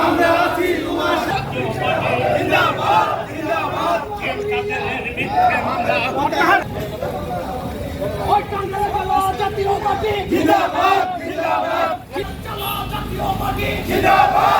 আমরা আছি তোমার সাথে জিন্দাবাদ জিন্দাবাদ জিন্দাবাদ জিন্দাবাদ জিন্দাবাদ।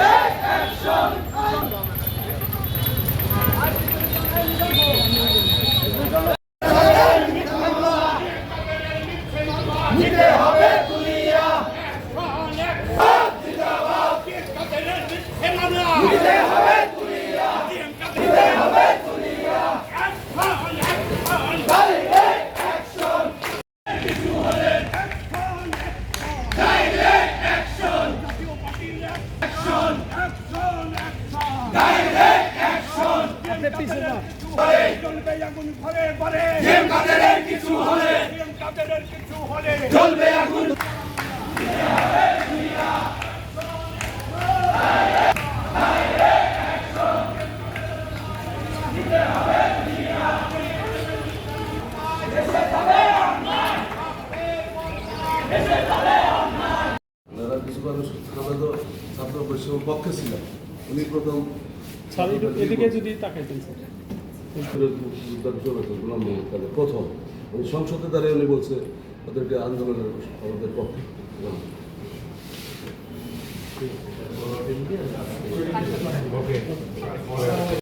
GM কাদেরের কিছু হলে জ্বলবে আগুন আমরা তো ছাত্র পরিষদের পক্ষে ছিলাম উনি প্রথম স্যার এদিকে যদি তাকাইতেন স্যার প্রথম। উনি সংসদে দাঁড়িয়ে উনি বলছে ওদেরকে আন্দোলনের আমাদের পক্ষে।